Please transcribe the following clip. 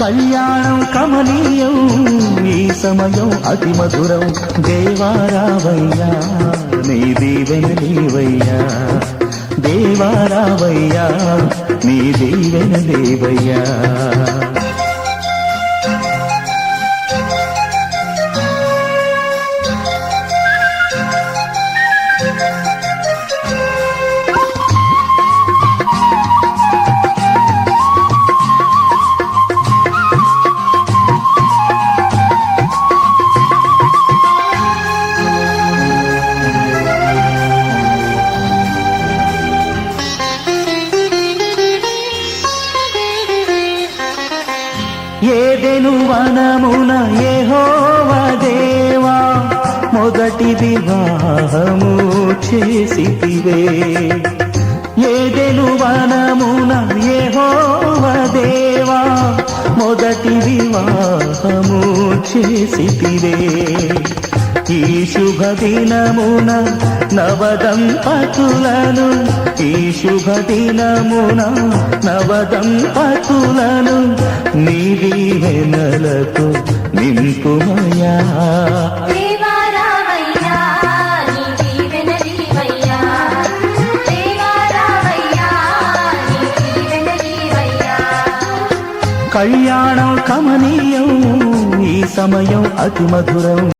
కళ్యాణం కమనీయం ఈ సమయం అతి మధురం. దేవారావయ్యా నీ దీవెన దేవయ్యా దేవారావయ్యా నీ దీవెన దేవయ్యా ఏదెను వనమున యెహోవ దేవా? మొదటి వివాహము చేసివే ఏదెను వనమున యెహోవ దేవా? మొదటి వివాహము చేసివే ఈ శుభ దినమున నవదంపతులను ఈ శుభ దినమున నవదంపతులను నీ దీవెనలతో నింపుమయా కళ్యాణం కమనీయం ఈ సమయం అతి మధురం.